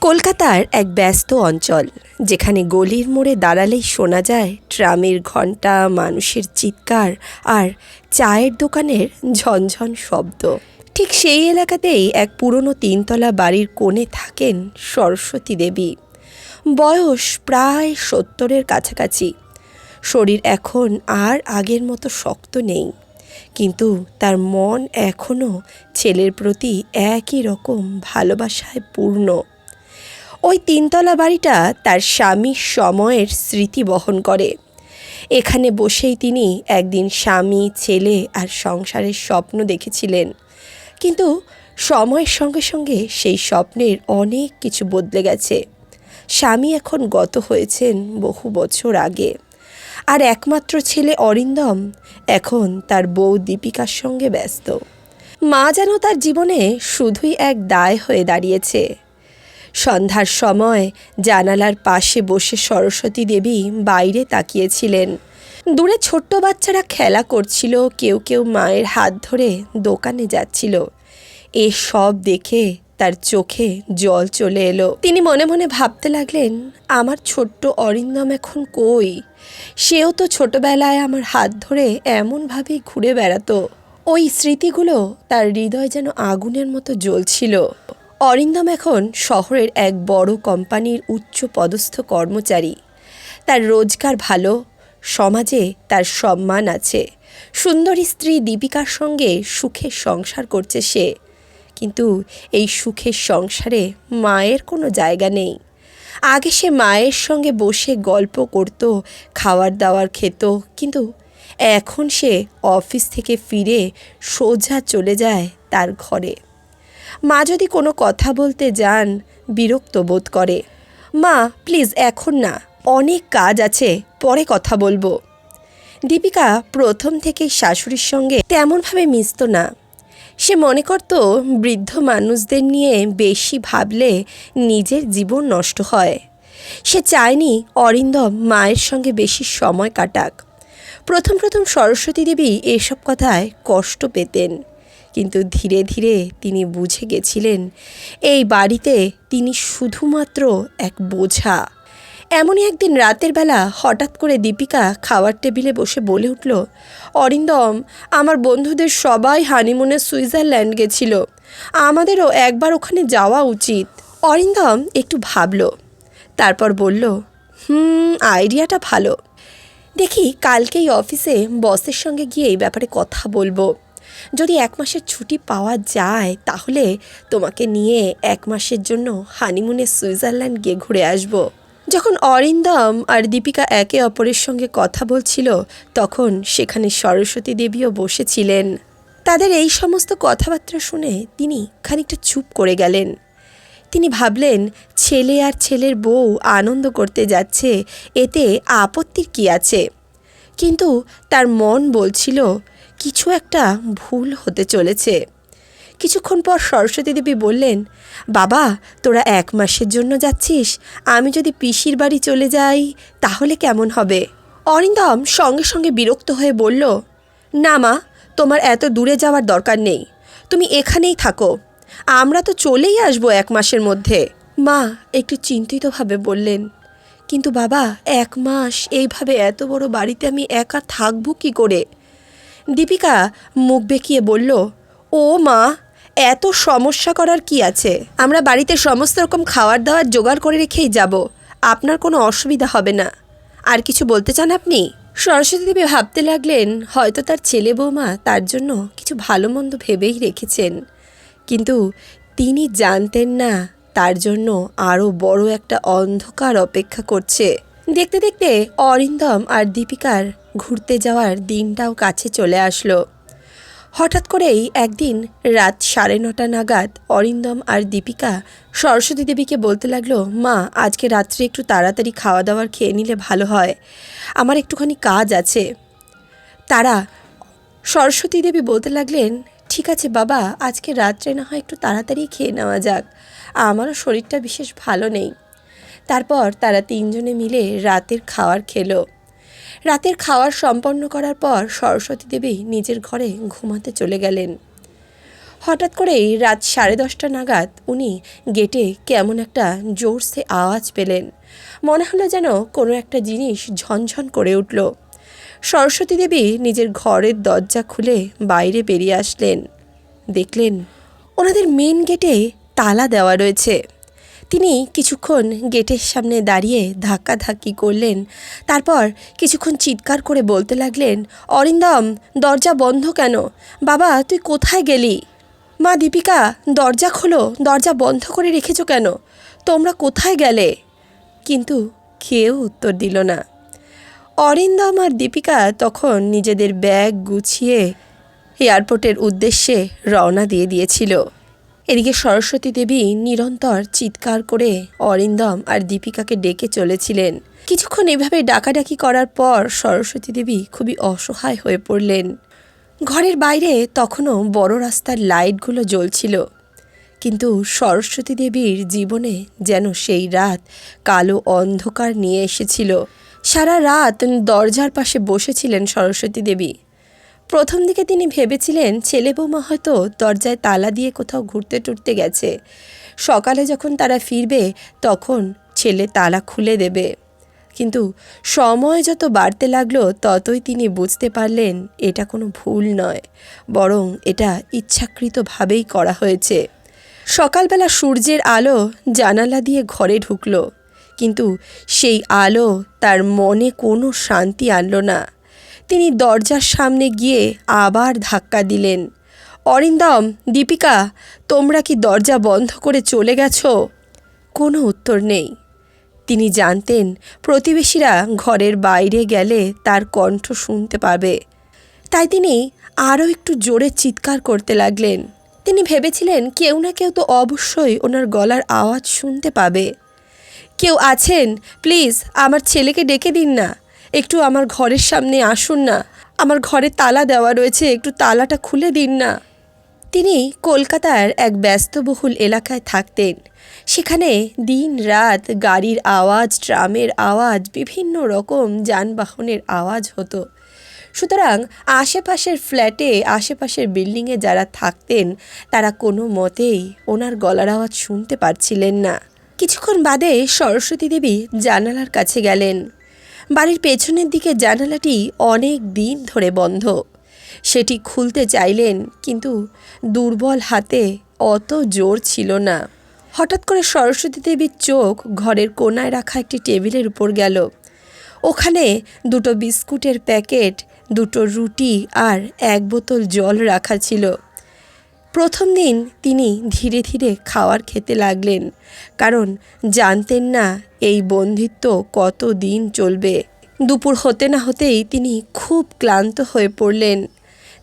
কলকাতার এক ব্যস্ত অঞ্চল, যেখানে গলির মোড়ে দাঁড়ালেই শোনা যায় ট্রামের ঘণ্টা, মানুষের চিৎকার আর চায়ের দোকানের ঝনঝন শব্দ। ঠিক সেই এলাকাতেই এক পুরনো তিনতলা বাড়ির কোণে থাকেন সরস্বতী দেবী। বয়স প্রায় সত্তরের কাছাকাছি। শরীর এখন আর আগের মতো শক্ত নেই। কিন্তু তার মন এখনও ছেলের প্রতি একই রকম ভালোবাসায় পূর্ণ। ওই তিনতলা বাড়িটা তার স্বামীর সময়ের স্মৃতি বহন করে। এখানে বসেই তিনি একদিন স্বামী, ছেলে আর সংসারের স্বপ্ন দেখেছিলেন। কিন্তু সময়ের সঙ্গে সঙ্গে সেই স্বপ্নের অনেক কিছু বদলে গেছে। স্বামী এখন গত হয়েছেন বহু বছর আগে। আর একমাত্র ছেলে অরিন্দম এখন তার বউ দীপিকার সঙ্গে ব্যস্ত। মা যেন তার জীবনে শুধুই এক দায় হয়ে দাঁড়িয়েছে। সন্ধ্যার সময় জানালার পাশে বসে সরস্বতী দেবী বাইরে তাকিয়েছিলেন। দূরে ছোট্ট বাচ্চারা খেলা করছিল, কেউ কেউ মায়ের হাত ধরে দোকানে যাচ্ছিল। এ সব দেখে তার চোখে জল চলে এলো। তিনি মনে মনে ভাবতে লাগলেন, আমার ছোট্ট অরিন্দম এখন কই? সেও তো ছোটবেলায় আমার হাত ধরে এমনভাবেই ঘুরে বেড়াতো। ওই স্মৃতিগুলো তার হৃদয় যেন আগুনের মতো জ্বলছিল। অরিন্দম এখন শহরের এক বড় কোম্পানির উচ্চ পদস্থ কর্মচারী। তার রোজগার ভালো, সমাজে তার সম্মান আছে। সুন্দরী স্ত্রী দীপিকার সঙ্গে সুখে সংসার করছে সে। কিন্তু এই সুখের সংসারে মায়ের কোনো জায়গা নেই। আগে সে মায়ের সঙ্গে বসে গল্প করত খাওয়ার দাওয়ার খেত, কিন্তু এখন সে অফিস থেকে ফিরে সোজা চলে যায় তার ঘরে। মা যদি কোনো কথা বলতে যান, বিরক্ত বোধ করে। মা, প্লিজ এখন না, অনেক কাজ আছে, পরে কথা বলব। দীপিকা প্রথম থেকেই শাশুড়ির সঙ্গে তেমনভাবে মিশত না। সে মনে করত, বৃদ্ধ মানুষদের নিয়ে বেশি ভাবলে নিজের জীবন নষ্ট হয়। সে চায়নি অরিন্দম মায়ের সঙ্গে বেশি সময় কাটাক। প্রথম প্রথম সরস্বতী দেবী এসব কথায় কষ্ট পেতেন। কিন্তু ধীরে ধীরে তিনি বুঝে গেছিলেন, এই বাড়িতে তিনি শুধুমাত্র এক বোঝা। এমনই একদিন রাতের বেলা হঠাৎ করে দীপিকা খাওয়ার টেবিলে বসে বলে উঠল, অরিন্দম, আমার বন্ধুদের সবাই হানিমুনে সুইজারল্যান্ড গেছিল। আমাদেরও একবার ওখানে যাওয়া উচিত। অরিন্দম একটু ভাবল, তারপর বলল, হুম, আইডিয়াটা ভালো। দেখি কালকেই অফিসে বসের সঙ্গে গিয়ে এই ব্যাপারে কথা বলব। যদি এক মাসের ছুটি পাওয়া যায়, তাহলে তোমাকে নিয়ে এক মাসের জন্য হানিমুনে সুইজারল্যান্ড গিয়ে ঘুরে আসব। যখন অরিন্দম আর দীপিকা একে অপরের সঙ্গে কথা বলছিল, তখন সেখানে সরস্বতী দেবীও বসেছিলেন। তাদের এই সমস্ত কথাবার্তা শুনে তিনি খানিকটা চুপ করে গেলেন। তিনি ভাবলেন, ছেলে আর ছেলের বউ আনন্দ করতে যাচ্ছে, এতে আপত্তির কী আছে? কিন্তু তার মন বলছিল কিছু একটা ভুল হতে চলেছে। কিছুক্ষণ পর সরস্বতী দেবী বললেন, বাবা, তোরা এক মাসের জন্য যাচ্ছিস। আমি যদি পিসির বাড়ি চলে যাই, তাহলে কেমন হবে? অরিন্দম সঙ্গে সঙ্গে বিরক্ত হয়ে বলল, না মা, তোমার এত দূরে যাওয়ার দরকার নেই। তুমি এখানেই থাকো। আমরা তো চলেই আসব এক মাসের মধ্যে। মা একটু চিন্তিতভাবে বললেন, কিন্তু বাবা, এক মাস এইভাবে এত বড় বাড়িতে আমি একা থাকব কি করে? দীপিকা মুখ বেঁকিয়ে বলল, ও মা, এত সমস্যা করার কি আছে? আমরা বাড়িতে সমস্ত রকম খাওয়ার দাওয়ার জোগাড় করে রেখেই যাব। আপনার কোনো অসুবিধা হবে না। আর কিছু বলতে চান আপনি? সরস্বতী দেবী ভাবতে লাগলেন, হয়তো তার ছেলে বৌমা তার জন্য কিছু ভালো মন্দ ভেবেই রেখেছেন। কিন্তু তিনি জানতেন না, তার জন্য আরও বড় একটা অন্ধকার অপেক্ষা করছে। দেখতে দেখতে অরিন্দম আর দীপিকার ঘুরতে যাওয়ার দিনটাও কাছে চলে আসলো। হঠাৎ করেই একদিন রাত সাড়ে নটা নাগাদ অরিন্দম আর দীপিকা সরস্বতী দেবীকে বলতে লাগল, মা, আজকে রাত্রে একটু তাড়াতাড়ি খাওয়া দাওয়ার খেয়ে নিলে ভালো হয়। আমার একটুখানি কাজ আছে। তারা সরস্বতী দেবী বলতে লাগলেন, ঠিক আছে বাবা, আজকে রাত্রে না হয় একটু তাড়াতাড়ি খেয়ে নেওয়া যাক। আমারও শরীরটা বিশেষ ভালো নেই। তারপর তারা তিনজনে মিলে রাতের খাওয়ার খেলো। রাতের খাওয়ার সম্পন্ন করার পর সরস্বতী দেবী নিজের ঘরে ঘুমাতে চলে গেলেন। হঠাৎ করেই রাত সাড়ে দশটা নাগাদ উনি গেটে কেমন একটা জোরসে আওয়াজ পেলেন। মনে হলো যেন কোনো একটা জিনিস ঝনঝন করে উঠল। সরস্বতী দেবী নিজের ঘরের দরজা খুলে বাইরে বেরিয়ে আসলেন। দেখলেন ওনাদের মেন গেটে তালা দেওয়া রয়েছে। তিনি কিছুক্ষণ গেটের সামনে দাঁড়িয়ে ধাক্কাধাক্কি করলেন। তারপর কিছুক্ষণ চিৎকার করে বলতে লাগলেন, অরিন্দম, দরজা বন্ধ কেন? বাবা, তুই কোথায় গেলি? মা দীপিকা, দরজা খোলো, দরজা বন্ধ করে রেখেছো কেন? তোমরা কোথায় গেলে? কিন্তু কেউ উত্তর দিল না। অরিন্দম আর দীপিকা তখন নিজেদের ব্যাগ গুছিয়ে এয়ারপোর্টের উদ্দেশ্যে রওনা দিয়ে দিয়েছিল। এদিকে সরস্বতী দেবী নিরন্তর চিৎকার করে অরিন্দম আর দীপিকাকে ডেকে চলেছিলেন। কিছুক্ষণ এভাবে ডাকাডাকি করার পর সরস্বতী দেবী খুবই অসহায় হয়ে পড়লেন। ঘরের বাইরে তখনও বড় রাস্তার লাইটগুলো জ্বলছিল। কিন্তু সরস্বতী দেবীর জীবনে যেন সেই রাত কালো অন্ধকার নিয়ে এসেছিল। সারা রাত দরজার পাশে বসেছিলেন সরস্বতী দেবী। প্রথম দিকে তিনি ভেবেছিলেন ছেলে বৌমা হয়তো দরজায় তালা দিয়ে কোথাও ঘুরতে টুরতে গেছে। সকালে যখন তারা ফিরবে, তখন ছেলে তালা খুলে দেবে। কিন্তু সময় যত বাড়তে লাগল, ততই তিনি বুঝতে পারলেন এটা কোনো ভুল নয়, বরং এটা ইচ্ছাকৃতভাবেই করা হয়েছে। সকালবেলা সূর্যের আলো জানালা দিয়ে ঘরে ঢুকলো, কিন্তু সেই আলো তার মনে কোনো শান্তি আনলো না। তিনি দরজার সামনে গিয়ে আবার ধাক্কা দিলেন। অরিন্দম, দীপিকা, তোমরা কি দরজা বন্ধ করে চলে গেছ? কোনো উত্তর নেই। তিনি জানতেন প্রতিবেশীরা ঘরের বাইরে গেলে তার কণ্ঠ শুনতে পাবে। তাই তিনি আরও একটু জোরে চিৎকার করতে লাগলেন। তিনি ভেবেছিলেন কেউ না কেউ তো অবশ্যই ওনার গলার আওয়াজ শুনতে পাবে। কেউ আছেন? প্লিজ, আমার ছেলেকে ডেকে দিন না। একটু আমার ঘরের সামনে আসুন না। আমার ঘরে তালা দেওয়া রয়েছে, একটু তালাটা খুলে দিন না। তিনি কলকাতার এক ব্যস্তবহুল এলাকায় থাকতেন। সেখানে দিন রাত গাড়ির আওয়াজ, ট্রামের আওয়াজ, বিভিন্ন রকম যানবাহনের আওয়াজ হতো। সুতরাং আশেপাশের ফ্ল্যাটে, আশেপাশের বিল্ডিংয়ে যারা থাকতেন, তারা কোনো মতেই ওনার গলার আওয়াজ শুনতে পারছিলেন না। কিছুক্ষণ বাদে সরস্বতী দেবী জানালার কাছে গেলেন। বাড়ির পেছনের দিকে জানালাটি অনেক দিন ধরে বন্ধ। সেটি খুলতে চাইলেন, কিন্তু দুর্বল হাতে অত জোর ছিল না। হঠাৎ করে সরস্বতী দেবীর চোখ ঘরের কোনায় রাখা একটি টেবিলের উপর গেল। ওখানে দুটো বিস্কুটের প্যাকেট, দুটো রুটি আর এক বোতল জল রাখা ছিল। প্রথম দিন তিনি ধীরে ধীরে খাওয়ার খেতে লাগলেন, কারণ জানতেন না এই বন্ধিত্ব কত দিন চলবে। দুপুর হতে না হতেই তিনি খুব ক্লান্ত হয়ে পড়লেন।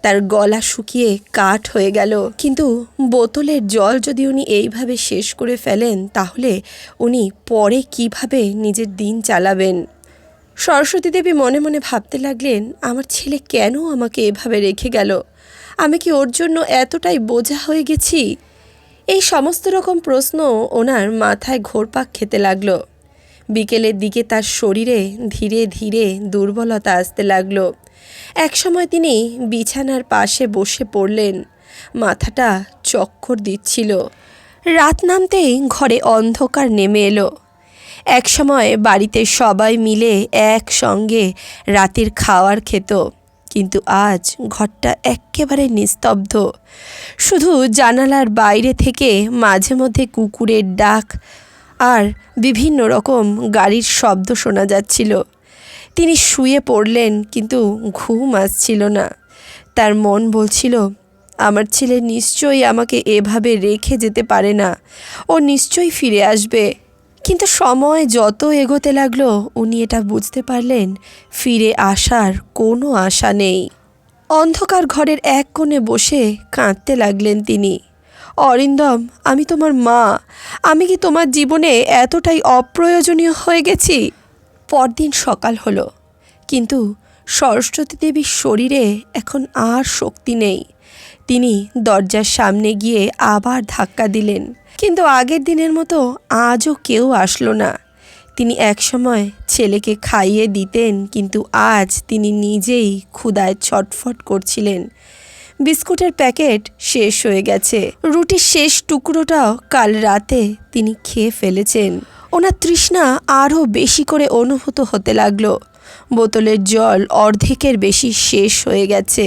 তার গলা শুকিয়ে কাঠ হয়ে গেল, কিন্তু বোতলের জল যদি উনি এইভাবে শেষ করে ফেলেন, তাহলে উনি পরে কীভাবে নিজের দিন চালাবেন? সরস্বতী দেবী মনে মনে ভাবতে লাগলেন, আমার ছেলে কেন আমাকে এভাবে রেখে গেল? আমি কি ওর জন্য এতটাই বোঝা হয়ে গেছি? এই সমস্ত রকম প্রশ্ন ওনার মাথায় ঘোরপাক খেতে লাগল। বিকেলের দিকে তার শরীরে ধীরে ধীরে দুর্বলতা আসতে লাগল। একসময় তিনি বিছানার পাশে বসে পড়লেন। মাথাটা চক্কর দিচ্ছিল। রাত নামতেই ঘরে অন্ধকার নেমে এলো। একসময় বাড়িতে সবাই মিলে একসঙ্গে রাতের খাওয়ার খেত। কিন্তু আজ ঘরটা এক্কেবারে নিস্তব্ধ। শুধু জানালার বাইরে থেকে মাঝে মধ্যে কুকুরের ডাক আর বিভিন্ন রকম গাড়ির শব্দ শোনা যাচ্ছিল। তিনি শুয়ে পড়লেন কিন্তু ঘুম আসছিল না। তার মন বলছিল, আমার ছেলে নিশ্চয়ই আমাকে এভাবে রেখে যেতে পারে না। ও নিশ্চয়ই ফিরে আসবে। কিন্তু সময় যত এগোতে লাগল, উনি এটা বুঝতে পারলেন, ফিরে আসার কোনো আশা নেই। অন্ধকার ঘরের এক কোণে বসে কাঁদতে লাগলেন তিনি। অরিন্দম, আমি তোমার মা। আমি কি তোমার জীবনে এতটাই অপ্রয়োজনীয় হয়ে গেছি? পরদিন সকাল হলো। কিন্তু সরস্বতী দেবীর শরীরে এখন আর শক্তি নেই। তিনি দরজার সামনে গিয়ে আবার ধাক্কা দিলেন। কিন্তু আগের দিনের মতো আজও কেউ আসলো না। তিনি একসময় ছেলেকে খাইয়ে দিতেন, কিন্তু আজ তিনি নিজেই ক্ষুদায় ছটফট করছিলেন। বিস্কুটের প্যাকেট শেষ হয়ে গেছে। রুটির শেষ টুকরোটাও কাল রাতে তিনি খেয়ে ফেলেছেন। ওনার তৃষ্ণা আরও বেশি করে অনুভূত হতে লাগল। বোতলের জল অর্ধেকের বেশি শেষ হয়ে গেছে।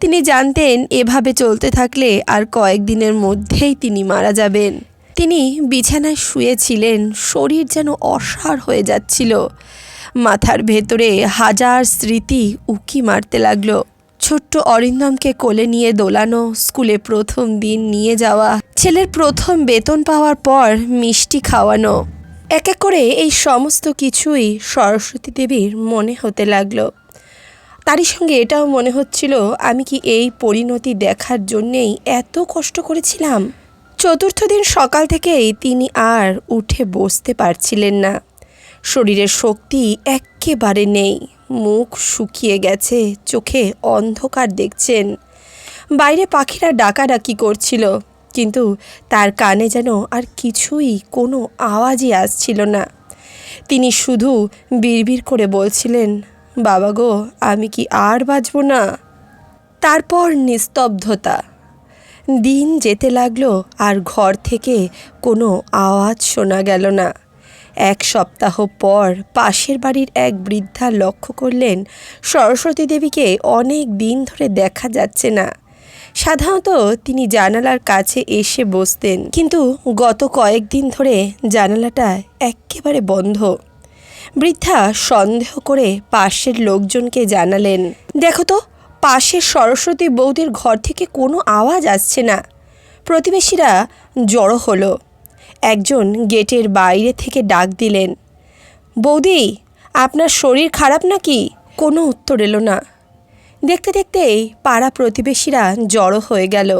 তিনি জানতেন, এভাবে চলতে থাকলে আর কয়েকদিনের মধ্যেই তিনি মারা যাবেন। তিনি বিছানায় শুয়েছিলেন, শরীর যেন অসাড় হয়ে যাচ্ছিল। মাথার ভেতরে হাজার স্মৃতি উকি মারতে লাগল। ছোট্ট অরিন্দমকে কোলে নিয়ে দোলানো, স্কুলে প্রথম দিন নিয়ে যাওয়া, ছেলের প্রথম বেতন পাওয়ার পর মিষ্টি খাওয়ানো। এক এক করে এই সমস্ত কিছুই সরস্বতী দেবীর মনে হতে লাগল। তারই সঙ্গে এটাও মনে হচ্ছিল, আমি কি এই পরিণতি দেখার জন্যেই এত কষ্ট করেছিলাম? চতুর্থ দিন সকাল থেকেই তিনি আর উঠে বসতে পারছিলেন না। শরীরের শক্তি একেবারে নেই। মুখ শুকিয়ে গেছে, চোখে অন্ধকার দেখছেন। বাইরে পাখিরা ডাকাডাকি করছিল, কিন্তু তার কানে যেন আর কিছুই কোনো আওয়াজই আসছিল না। তিনি শুধু বিড়বিড় করে বলছিলেন বাবা গো, আমি কি আর বাঁচব না? তারপর নিস্তব্ধতা। দিন যেতে লাগল আর ঘর থেকে কোনো আওয়াজ শোনা গেল না। এক সপ্তাহ পর পাশের বাড়ির এক বৃদ্ধা লক্ষ্য করলেন, সরস্বতী দেবীকে অনেক দিন ধরে দেখা যাচ্ছে না। সাধারণত তিনি জানালার কাছে এসে বসতেন, কিন্তু গত কয়েকদিন ধরে জানালাটা একেবারে বন্ধ। বৃদ্ধা সন্দেহ করে পাশের লোকজনকে জানালেন, দেখো তো, পাশের সরস্বতী বৌদির ঘর থেকে কোনো আওয়াজ আসছে না। প্রতিবেশীরা জড়ো হলো। একজন গেটের বাইরে থেকে ডাক দিলেন, বৌদি, আপনার শরীর খারাপ নাকি? কোনো উত্তর এলো না। দেখতে দেখতেই পাড়া প্রতিবেশীরা জড়ো হয়ে গেল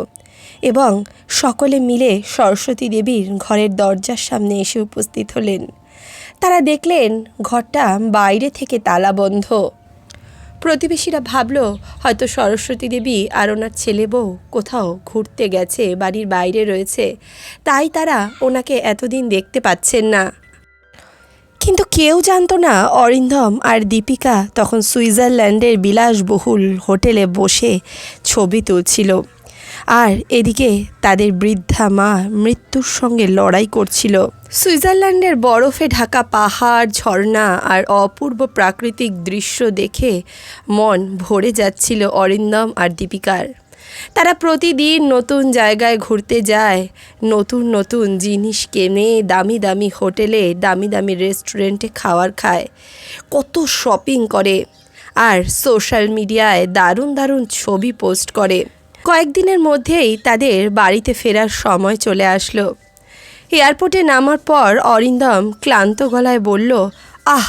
এবং সকলে মিলে সরস্বতী দেবীর ঘরের দরজার সামনে এসে উপস্থিত হলেন। তারা দেখলেন ঘরটা বাইরে থেকে তালা বন্ধ। প্রতিবেশীরা ভাবল, হয়তো সরস্বতী দেবী আর ওনার ছেলে বউ কোথাও ঘুরতে গেছে, বাড়ির বাইরে রয়েছে। তাই তারা ওনাকে এতদিন দেখতে পাচ্ছেন না। কিন্তু কেউ জানতো না, অরিন্দম আর দীপিকা তখন সুইজারল্যান্ডের বিলাসবহুল হোটেলে বসে ছবি তুলছিল। আর এদিকে তাদের বৃদ্ধা মা মৃত্যুর সঙ্গে লড়াই করছিল। সুইজারল্যান্ডের বরফে ঢাকা পাহাড়, ঝর্ণা আর অপূর্ব প্রাকৃতিক দৃশ্য দেখে মন ভরে যাচ্ছিল অরিন্দম আর দীপিকার। তারা প্রতিদিন নতুন জায়গায় ঘুরতে যায়, নতুন নতুন জিনিস কেনে দামি দামি হোটেলে, দামি দামি রেস্টুরেন্টে খাবার খায়, কত শপিং করে। আর সোশ্যাল মিডিয়ায় দারুণ দারুণ ছবি পোস্ট করে। কয়েকদিনের মধ্যেই তাদের বাড়িতে ফেরার সময় চলে আসলো। এয়ারপোর্টে নামার পর অরিন্দম ক্লান্ত গলায় বলল, আহ,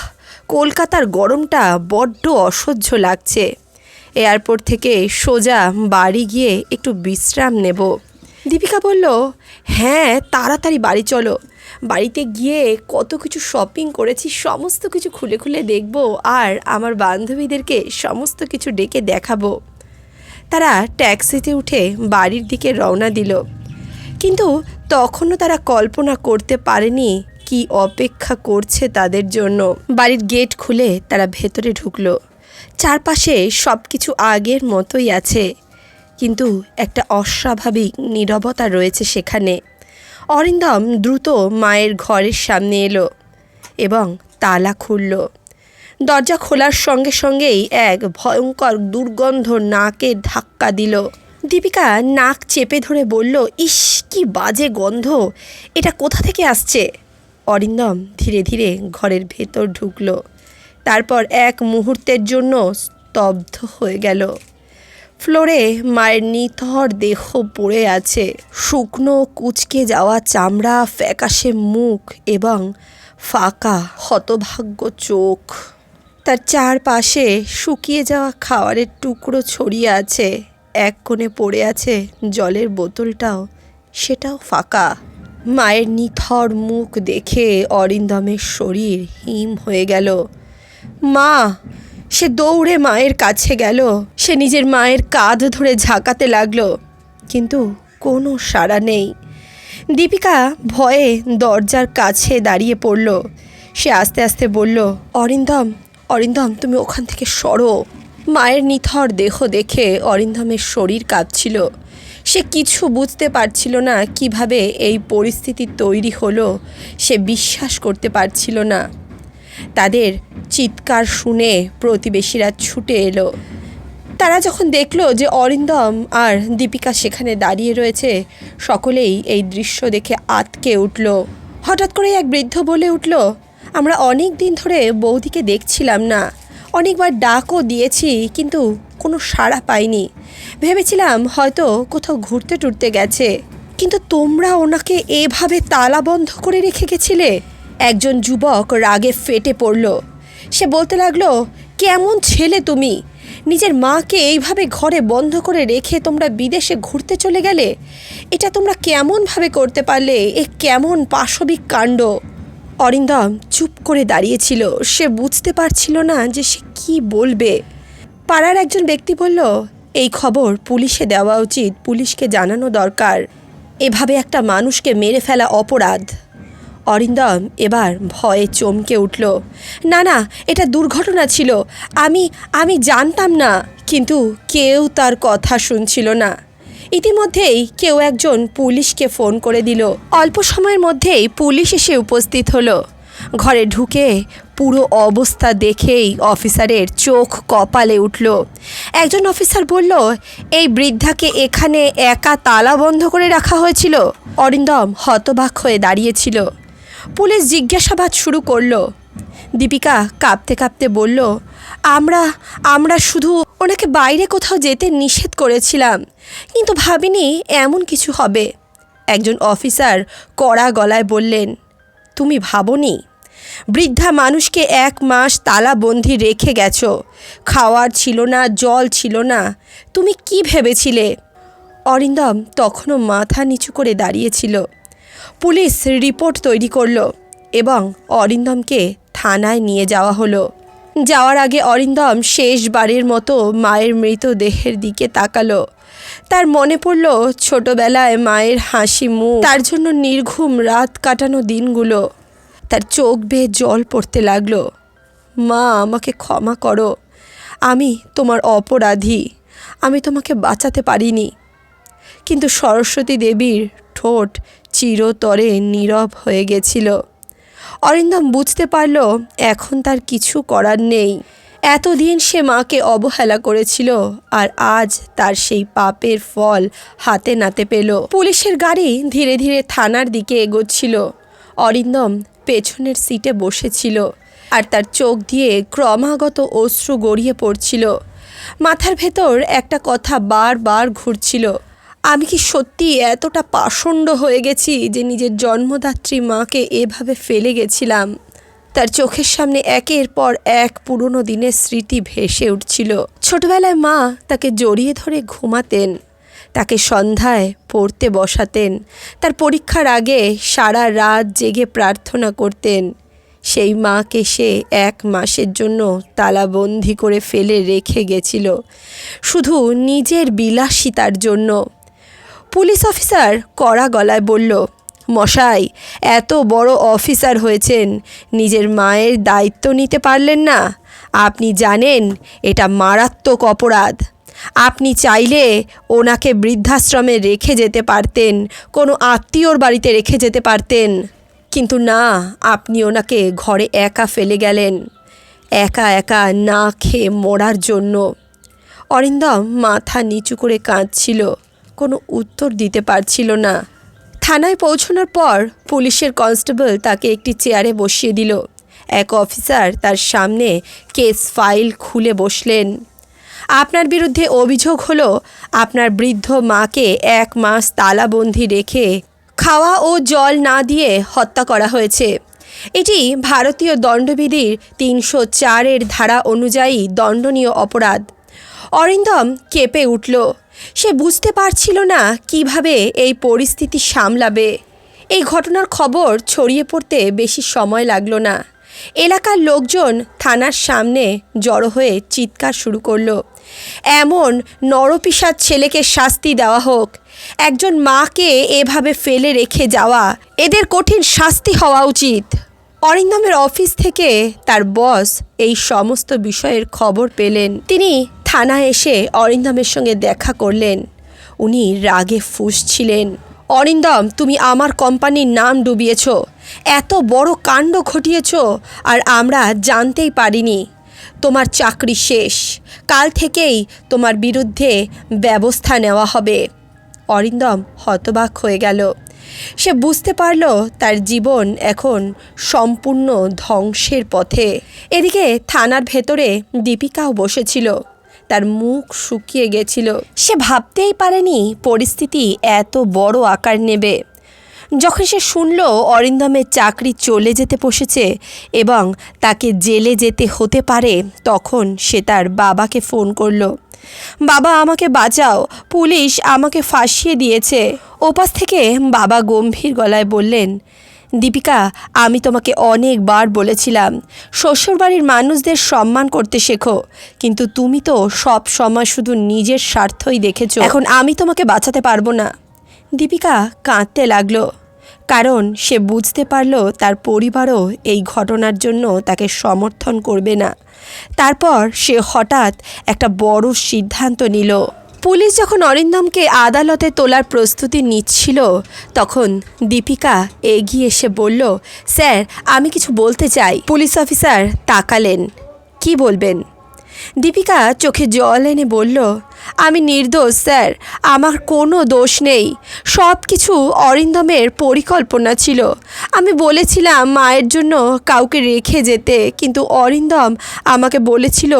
কলকাতার গরমটা বড্ড অসহ্য লাগছে। এয়ারপোর্ট থেকে সোজা বাড়ি গিয়ে একটু বিশ্রাম নেব। দীপিকা বলল হ্যাঁ তাড়াতাড়ি বাড়ি চলো। বাড়িতে গিয়ে কত কিছু শপিং করেছি, সমস্ত কিছু খুলে খুলে দেখব আর আমার বান্ধবীদেরকে সমস্ত কিছু ডেকে দেখাবো। তারা ট্যাক্সিতে উঠে বাড়ির দিকে রওনা দিল। কিন্তু তখনও তারা কল্পনা করতে পারেনি কি অপেক্ষা করছে তাদের জন্য। বাড়ির গেট খুলে তারা ভেতরে ঢুকলো। চারপাশে সব কিছু আগের মতোই আছে। কিন্তু একটা অস্বাভাবিক নীরবতা রয়েছে সেখানে। অরিন্দম দ্রুত মায়ের ঘরের সামনে এলো এবং তালা খুলল। দরজা খোলার সঙ্গে সঙ্গেই এক ভয়ঙ্কর দুর্গন্ধ নাকে ধাক্কা দিল। দীপিকা নাক চেপে ধরে বলল, ইস, কি বাজে গন্ধ! এটা কোথা থেকে আসছে? অরিন্দম ধীরে ধীরে ঘরের ভেতর ঢুকল। তারপর এক মুহূর্তের জন্য স্তব্ধ হয়ে গেল। ফ্লোরে মায়ের নিথর দেহ পড়ে আছে। শুকনো কুচকে যাওয়া চামড়া, ফ্যাকাশে মুখ এবং ফাঁকা হতভাগ্য চোখ। তার চারপাশে শুকিয়ে যাওয়া খাওয়ারের টুকরো ছড়িয়ে আছে। এক কোণে পড়ে আছে জলের বোতলটাও। সেটাও ফাঁকা। মায়ের নিথর মুখ দেখে অরিন্দমের শরীর হিম হয়ে গেল। মা, সে দৌড়ে মায়ের কাছে গেল। সে নিজের মায়ের কাঁধ ধরে ঝাঁকাতে লাগল। কিন্তু কোনো সাড়া নেই। দীপিকা ভয়ে দরজার কাছে দাঁড়িয়ে পড়ল। সে আস্তে আস্তে বলল, অরিন্দম অরিন্দম, তুমি ওখান থেকে সরো। মায়ের নিথর দেহ দেখে অরিন্দমের শরীর কাঁপছিল। সে কিছু বুঝতে পারছিল না কীভাবে এই পরিস্থিতি তৈরি হলো। সে বিশ্বাস করতে পারছিল না। তাদের চিৎকার শুনে প্রতিবেশীরা ছুটে এলো। তারা যখন দেখল যে অরিন্দম আর দীপিকা সেখানে দাঁড়িয়ে রয়েছে, সকলেই এই দৃশ্য দেখে আতকে উঠল। হঠাৎ করে এক বৃদ্ধ বলে উঠল আমরা অনেক দিন ধরে বৌদিকে দেখছিলাম না। অনেকবার ডাকও দিয়েছি, কিন্তু কোনো সাড়া পাইনি। ভেবেছিলাম হয়তো কোথাও ঘুরতে টুরতে গেছে। কিন্তু তোমরা ওনাকে এভাবে তালা বন্ধ করে রেখে গেছিলে? একজন যুবক রাগে ফেটে পড়ল। সে বলতে লাগল, কেমন ছেলে তুমি? নিজের মাকে এইভাবে ঘরে বন্ধ করে রেখে তোমরা বিদেশে ঘুরতে চলে গেলে? এটা তোমরা কেমনভাবে করতে পারলে? এ কেমন পাশবিক কাণ্ড? অরিন্দম চুপ করে দাঁড়িয়েছিল। সে বুঝতে পারছিল না যে সে কি বলবে। পাড়ার একজন ব্যক্তি বলল, এই খবর পুলিশে দেওয়া উচিত, পুলিশকে জানানো দরকার। এভাবে একটা মানুষকে মেরে ফেলা অপরাধ। অরিন্দম এবার ভয়ে চমকে উঠল, না না, এটা দুর্ঘটনা ছিল। আমি আমি জানতাম না, কিন্তু কেউ তার কথা শুনছিল না। ইতিমধ্যেই কেউ একজন পুলিশকে ফোন করে দিল। অল্প সময়ের মধ্যেই পুলিশ এসে উপস্থিত হলো। ঘরে ঢুকে পুরো অবস্থা দেখেই অফিসারের চোখ কপালে উঠল। একজন অফিসার বলল, এই বৃদ্ধাকে এখানে একা তালা বন্ধ করে রাখা হয়েছিল। অরিন্দম হতবাক হয়ে দাঁড়িয়েছিল পুলিশ জিজ্ঞাসাবাদ শুরু করল। দীপিকা কাঁপতে কাঁপতে বলল, আমরা আমরা শুধু ওনাকে বাইরে কোথাও যেতে নিষেধ করেছিলাম, কিন্তু ভাবিনি এমন কিছু হবে। একজন অফিসার কড়া গলায় বললেন, তুমি ভাবনি? বৃদ্ধা মানুষকে এক মাস তালাবন্দি রেখে গেছো। খাওয়ার ছিল না, জল ছিল না। তুমি কি ভেবেছিলে? অরিন্দম তখনও মাথা নিচু করে দাঁড়িয়েছিল পুলিশ রিপোর্ট তৈরি করল এবং অরিন্দমকে থানায় নিয়ে যাওয়া হলো। যাওয়ার আগে অরিন্দম শেষবারের মতো মায়ের মৃতদেহের দিকে তাকালো। তার মনে পড়ল, ছোটবেলায় মায়ের হাসি মুখ, তার জন্য নির্ঘুম রাত কাটানো দিনগুলো। তার চোখ বেয়ে জল পড়তে লাগল। মা, আমাকে ক্ষমা করো। আমি তোমার অপরাধী। আমি তোমাকে বাঁচাতে পারিনি। কিন্তু সরস্বতী দেবীর ঠোঁট চিরতরে নীরব হয়ে গেছিল। অরিন্দম বুঝতে পারল এখন তার কিছু করার নেই। এতদিন সে মাকে অবহেলা করেছিল আর আজ তার সেই পাপের ফল হাতে নাতে পেল। পুলিশের গাড়ি ধীরে ধীরে থানার দিকে এগোচ্ছিল। অরিন্দম পেছনের সিটে বসেছিল আর তার চোখ দিয়ে ক্রমাগত অশ্রু গড়িয়ে পড়ছিল। মাথার ভেতর একটা কথা বারবার ঘুরছিল। আমি কি সত্যি এতটা পাষণ্ড হয়ে গেছি যে নিজের জন্মদাত্রী মাকে এভাবে ফেলে গেছিলাম? তার চোখের সামনে একের পর এক পুরনো দিনের স্মৃতি ভেসে উঠছিল। ছোটবেলায় মা তাকে জড়িয়ে ধরে ঘুমাতেন, তাকে সন্ধ্যায় পড়তে বসাতেন, তার পরীক্ষার আগে সারা রাত জেগে প্রার্থনা করতেন। সেই মাকে সে এক মাসের জন্য তালাবন্দি করে ফেলে রেখে গেছিল। শুধু নিজের বিলাসিতার জন্য। পুলিশ অফিসার কড়া গলায় বলল, মশাই, এত বড় অফিসার হয়েছেন, নিজের মায়ের দায়িত্ব নিতে পারলেন না। আপনি জানেন, এটা মারাত্মক অপরাধ। আপনি চাইলে ওনাকে বৃদ্ধাশ্রমে রেখে যেতে পারতেন, কোনো আত্মীয়র বাড়িতে রেখে যেতে পারতেন। কিন্তু না, আপনি ওনাকে ঘরে একা ফেলে গেলেন, একা একা না খেয়ে মরার জন্য। অরিন্দম মাথা নিচু করে কাঁদছিল। কোনো উত্তর দিতে পারছিল না। থানায় পৌঁছানোর পর পুলিশের কনস্টেবল তাকে একটি চেয়ারে বসিয়ে দিল। এক অফিসার তার সামনে কেস ফাইল খুলে বসলেন। আপনার বিরুদ্ধে অভিযোগ হলো, আপনার বৃদ্ধ মাকে এক মাস তালাবন্দি রেখে খাওয়া ও জল না দিয়ে হত্যা করা হয়েছে। এটি ভারতীয় দণ্ডবিধির তিনশো চারের ধারা অনুযায়ী দণ্ডনীয় অপরাধ। অরিন্দম কেঁপে উঠল। সে বুঝতে পারছিল না কীভাবে এই পরিস্থিতি সামলাবে। এই ঘটনার খবর ছড়িয়ে পড়তে বেশি সময় লাগল না। এলাকার লোকজন থানার সামনে জড়ো হয়ে চিৎকার শুরু করল। এমন নরপিসার ছেলেকে শাস্তি দেওয়া হোক, একজন মাকে এভাবে ফেলে রেখে যাওয়া, এদের কঠিন শাস্তি হওয়া উচিত। অরিন্দমের অফিস থেকে তার বস এই সমস্ত বিষয়ের খবর পেলেন। তিনি থানায় এসে অরিন্দমের সঙ্গে দেখা করলেন। উনি রাগে ফুঁসছিলেন। অরিন্দম, তুমি আমার কোম্পানির নাম ডুবিয়েছ। এত বড় কাণ্ড ঘটিয়েছ আর আমরা জানতেই পারিনি। তোমার চাকরি শেষ। কাল থেকেই তোমার বিরুদ্ধে ব্যবস্থা নেওয়া হবে। অরিন্দম হতবাক হয়ে গেল। সে বুঝতে পারল তার জীবন এখন সম্পূর্ণ ধ্বংসের পথে। এদিকে থানার ভেতরে দীপিকাও বসেছিল। তার মুখ শুকিয়ে গেছিল। সে ভাবতেই পারেনি পরিস্থিতি এত বড় আকার নেবে। যখন সে শুনল অরিন্দমের চাকরি চলে যেতে বসেছে এবং তাকে জেলে যেতে হতে পারে, তখন সে তার বাবাকে ফোন করল। বাবা, আমাকে বাঁচাও। পুলিশ আমাকে ফাঁসিয়ে দিয়েছে। ওপাশ থেকে বাবা গম্ভীর গলায় বললেন দীপিকা, আমি তোমাকে অনেকবার বলেছিলাম, শ্বশুরবাড়ির মানুষদের সম্মান করতে শেখো, কিন্তু তুমি তো সব সময় শুধু নিজের স্বার্থই দেখেছ। এখন আমি তোমাকে বাঁচাতে পারব না। দীপিকা কাঁদতে লাগল, কারণ সে বুঝতে পারল তার পরিবারও এই ঘটনার জন্য তাকে সমর্থন করবে না। তারপর সে হঠাৎ একটা বড় সিদ্ধান্ত নিল। পুলিশ যখন অরিন্দমকে আদালতে তোলার প্রস্তুতি নিচ্ছিল, তখন দীপিকা এগিয়ে এসে বলল, স্যার, আমি কিছু বলতে চাই। পুলিশ অফিসার তাকালেন। কি বলবেন? দীপিকা চোখে জল এনে বলল, আমি নির্দোষ, স্যার। আমার কোনো দোষ নেই। সব কিছু অরিন্দমের পরিকল্পনা ছিল। আমি বলেছিলাম মায়ের জন্য কাউকে রেখে যেতে, কিন্তু অরিন্দম আমাকে বলেছিল,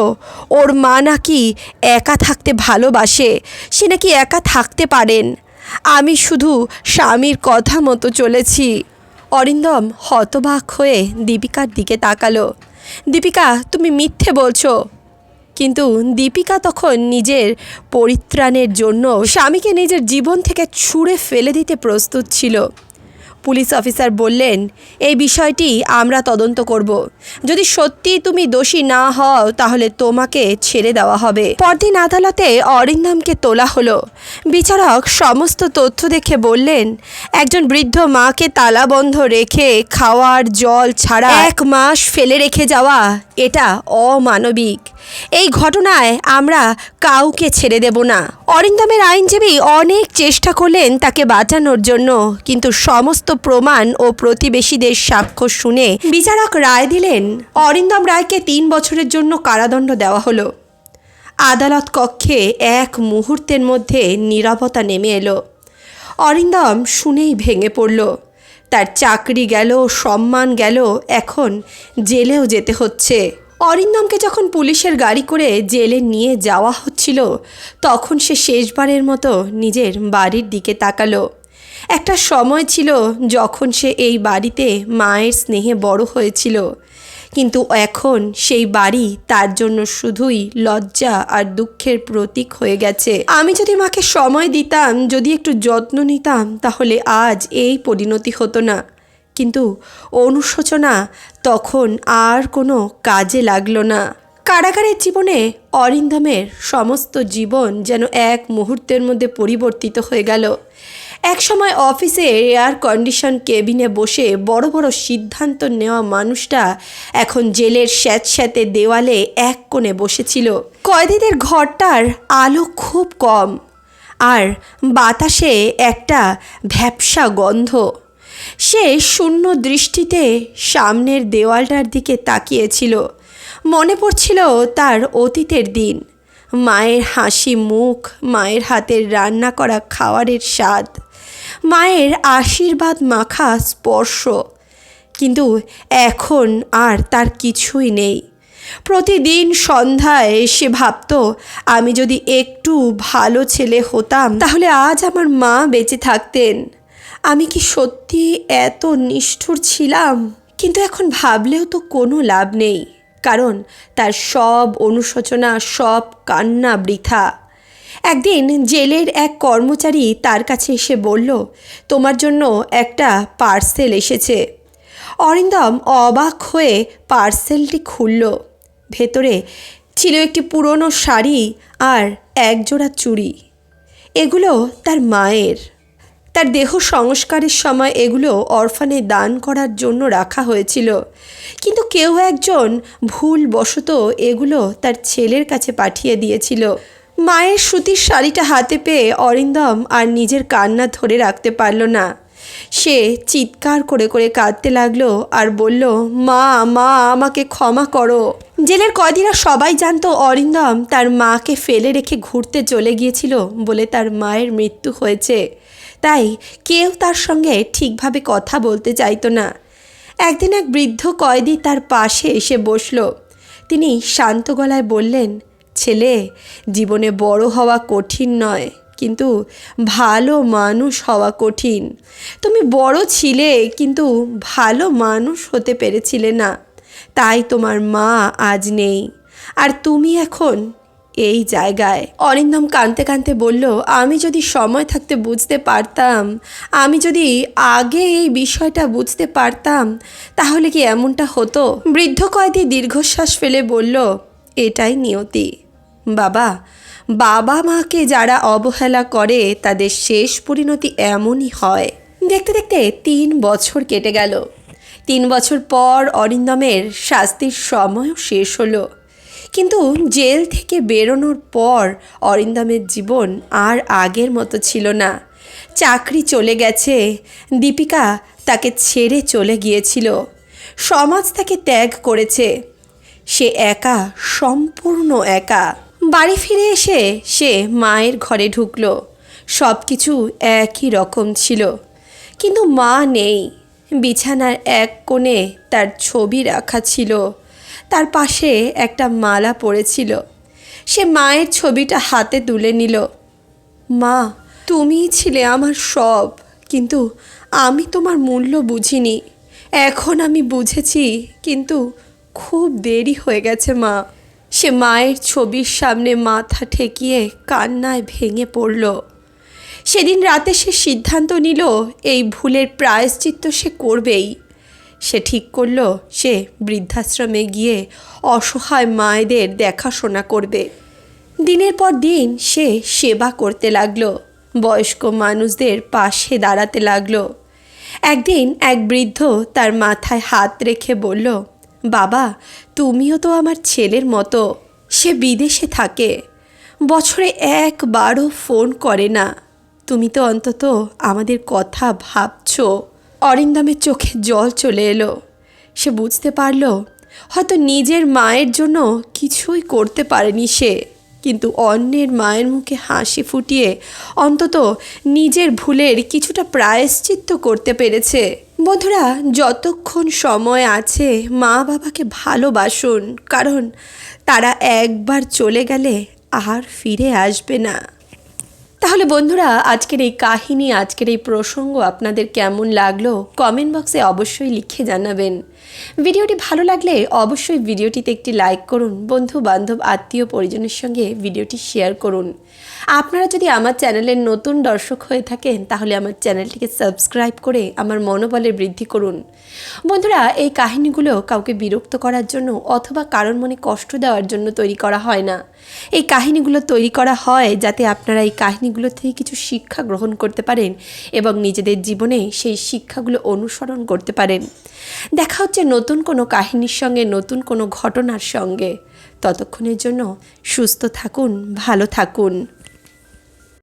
ওর মা নাকি একা থাকতে ভালোবাসে। সে নাকি একা থাকতে পারেন। আমি শুধু স্বামীর কথা মতো চলেছি। অরিন্দম হতবাক হয়ে দীপিকার দিকে তাকালো। দীপিকা, তুমি মিথ্যে বলছো। কিন্তু দীপিকা তখন নিজের পরিত্রাণের জন্য স্বামীকে নিজের জীবন থেকে ছুঁড়ে ফেলে দিতে প্রস্তুত ছিল। পুলিশ অফিসার বললেন এই বিষয়টি আমরা তদন্ত করব। যদি সত্যি তুমি দোষী না হও তাহলে তোমাকে ছেড়ে দেওয়া হবে। পরদিন আদালতে অরিন্দমকে তোলা হলো। বিচারক সমস্ত তথ্য দেখে বললেন একজন বৃদ্ধ মাকে তালাবন্ধ রেখে খাওয়ার জল ছাড়া এক মাস ফেলে রেখে যাওয়া এটা অমানবিক। এই ঘটনায় আমরা কাউকে ছেড়ে দেব না। অরিন্দমের আইনজীবী অনেক চেষ্টা করলেন তাকে বাঁচানোর জন্য, কিন্তু সমস্ত প্রমাণ ও প্রতিবেশীদের সাক্ষ্য শুনে বিচারক রায় দিলেন, অরিন্দম রায়কে তিন বছরের জন্য কারাদণ্ড দেওয়া হলো। আদালত কক্ষে এক মুহূর্তের মধ্যে নীরবতা নেমে এলো। অরিন্দম শুনেই ভেঙে পড়ল। তার চাকরি গেল, সম্মান গেল, এখন জেলেও যেতে হচ্ছে। অরিন্দমকে যখন পুলিশের গাড়ি করে জেলে নিয়ে যাওয়া হচ্ছিল, তখন সে শেষবারের মতো নিজের বাড়ির দিকে তাকালো। একটা সময় ছিল যখন সে এই বাড়িতে মায়ের স্নেহে বড় হয়েছিল, কিন্তু এখন সেই বাড়ি তার জন্য শুধুই লজ্জা আর দুঃখের প্রতীক হয়ে গেছে। আমি যদি মাকে সময় দিতাম, যদি একটু যত্ন নিতাম, তাহলে আজ এই পরিণতি হতো না। কিন্তু অনুশোচনা তখন আর কোনো কাজে লাগল না। কারাগারের জীবনে অরিন্দমের সমস্ত জীবন যেন এক মুহূর্তের মধ্যে পরিবর্তিত হয়ে গেল। এক সময় অফিসে এয়ার কন্ডিশন কেবিনে বসে বড় বড় সিদ্ধান্ত নেওয়া মানুষটা এখন জেলের স্যাঁতস্যাঁতে দেওয়ালে এক কোণে বসেছিল। কয়েদিদের ঘরটার আলো খুব কম, আর বাতাসে একটা ভ্যাপসা গন্ধ। সে শূন্য দৃষ্টিতে সামনের দেওয়ালটার দিকে তাকিয়েছিল। মনে পড়ছিল তার অতীতের দিন। মায়ের হাসি মুখ, মায়ের হাতের রান্না করা খাওয়ারের স্বাদ, মায়ের আশীর্বাদ মাখা স্পর্শ। কিন্তু এখন আর তার কিছুই নেই। প্রতিদিন সন্ধ্যায় সে ভাবত, আমি যদি একটু ভালো ছেলে হতাম, তাহলে আজ আমার মা বেঁচে থাকতেন। আমি কি সত্যি এত নিষ্ঠুর ছিলাম? কিন্তু এখন ভাবলেও তো কোনো লাভ নেই, কারণ তার সব অনুশোচনা, সব কান্না বৃথা। একদিন জেলের এক কর্মচারী তার কাছে এসে বলল, তোমার জন্য একটা পার্সেল এসেছে। অরিন্দম অবাক হয়ে পার্সেলটি খুলল। ভেতরে ছিল একটি পুরনো শাড়ি আর একজোড়া চুড়ি। এগুলো তার মায়ের। তার দেহ সংস্কারের সময় এগুলো অরফানে দান করার জন্য রাখা হয়েছিল। কিন্তু কেউ একজন ভুলবশত এগুলো তার ছেলের কাছে পাঠিয়ে দিয়েছিল। মায়ের সুতির শাড়িটা হাতে পেয়ে অরিন্দম আর নিজের কান্না ধরে রাখতে পারল না। সে চিৎকার করে করে কাঁদতে লাগল আর বলল, মা মা, আমাকে ক্ষমা করো। জেলের কদিরা সবাই জানতো অরিন্দম তার মাকে ফেলে রেখে ঘুরতে চলে গিয়েছিল বলে তার মায়ের মৃত্যু হয়েছে। তাই কেউ তার সঙ্গে ঠিকভাবে কথা বলতে চাইতো না। একদিন এক বৃদ্ধ কয়েদি তার পাশে এসে বসল। তিনি শান্ত গলায় বললেন, ছেলে, জীবনে বড় হওয়া কঠিন নয়, কিন্তু ভালো মানুষ হওয়া কঠিন। তুমি বড় ছিলে, কিন্তু ভালো মানুষ হতে পেরেছিলে না। তাই তোমার মা আজ নেই। আর তুমি এখন এই জায়গায়। অরিন্দম কানতে কানতে বলল, আমি যদি সময় থাকতে বুঝতে পারতাম, আমি যদি আগে এই বিষয়টা বুঝতে পারতাম, তাহলে কি এমনটা হতো? বৃদ্ধ কয়েদি দীর্ঘশ্বাস ফেলে বলল, এটাই নিয়তি। বাবা বাবা মাকে যারা অবহেলা করে, তাদের শেষ পরিণতি এমনই হয়। দেখতে দেখতে তিন বছর কেটে গেল। তিন বছর পর অরিন্দমের শাস্তির সময়ও শেষ হলো। কিন্তু জেল থেকে বেরোনোর পর অরিন্দমের জীবন আর আগের মতো ছিল না। চাকরি চলে গেছে, দীপিকা তাকে ছেড়ে চলে গিয়েছিল। সমাজ তাকে ত্যাগ করেছে। সে একা, সম্পূর্ণ একা। বাড়ি ফিরে এসে সে মায়ের ঘরে ঢুকলো। সব কিছু একই রকম ছিল। কিন্তু মা নেই। বিছানার এক কোণে তার ছবি রাখা ছিল। তার পাশে একটা মালা পড়েছিল। সে মায়ের ছবিটা হাতে তুলে নিল। মা, তুমিই ছিলে আমার সব, কিন্তু আমি তোমার মূল্য বুঝিনি। এখন আমি বুঝেছি, কিন্তু খুব দেরি হয়ে গেছে, মা। সে মায়ের ছবির সামনে মাথা ঠেকিয়ে কান্নায় ভেঙে পড়ল। সেদিন রাতে সে সিদ্ধান্ত নিল, এই ভুলের প্রায়শ্চিত্ত সে করবেই। সে ঠিক করল, সে বৃদ্ধাশ্রমে গিয়ে অসহায় মায়েদের দেখাশোনা করবে। দিনের পর দিন সে সেবা করতে লাগল, বয়স্ক মানুষদের পাশে দাঁড়াতে লাগল। একদিন এক বৃদ্ধ তার মাথায় হাত রেখে বলল, বাবা, তুমিও তো আমার ছেলের মতো, সে বিদেশে থাকে, বছরে একবারও ফোন করে না। তুমি তো অন্তত আমাদের কথা ভাবছ। অরিন্দমের চোখে জল চলে এলো। সে বুঝতে পারল, হয়তো নিজের মায়ের জন্য কিছুই করতে পারেনি সে। কিন্তু অন্যের মায়ের মুখে হাসি ফুটিয়ে অন্তত নিজের ভুলের কিছুটা প্রায়শ্চিত্ত করতে পেরেছে। বন্ধুরা, যতক্ষণ সময় আছে, মা বাবাকে ভালোবাসুন, কারণ তারা একবার চলে গেলে আর ফিরে আসবে না। তাহলে বন্ধুরা, আজকের এই কাহিনী, আজকের এই প্রসঙ্গ আপনাদের কেমন লাগল কমেন্ট বক্সে অবশ্যই লিখে জানাবেন। ভিডিওটি ভালো লাগলে অবশ্যই ভিডিওটিতে একটি লাইক করুন বন্ধু বান্ধব আত্মীয় পরিজনের সঙ্গে ভিডিওটি শেয়ার করুন। আপনারা যদি আমার চ্যানেলের নতুন দর্শক হয়ে থাকেন, তাহলে আমার চ্যানেলটিকে সাবস্ক্রাইব করে আমার মনোবলের বৃদ্ধি করুন। বন্ধুরা, এই কাহিনীগুলো কাউকে বিরক্ত করার জন্য অথবা কারোর মনে কষ্ট দেওয়ার জন্য তৈরি করা হয় না। এই কাহিনীগুলো তৈরি করা হয় যাতে আপনারা এই কাহিনীগুলো থেকে কিছু শিক্ষা গ্রহণ করতে পারেন এবং নিজেদের জীবনে সেই শিক্ষাগুলো অনুসরণ করতে পারেন। দেখা হচ্ছে নতুন কোনো কাহিনীর সঙ্গে, নতুন কোনো ঘটনার সঙ্গে। ততক্ষণের জন্য সুস্থ থাকুন, ভালো থাকুন।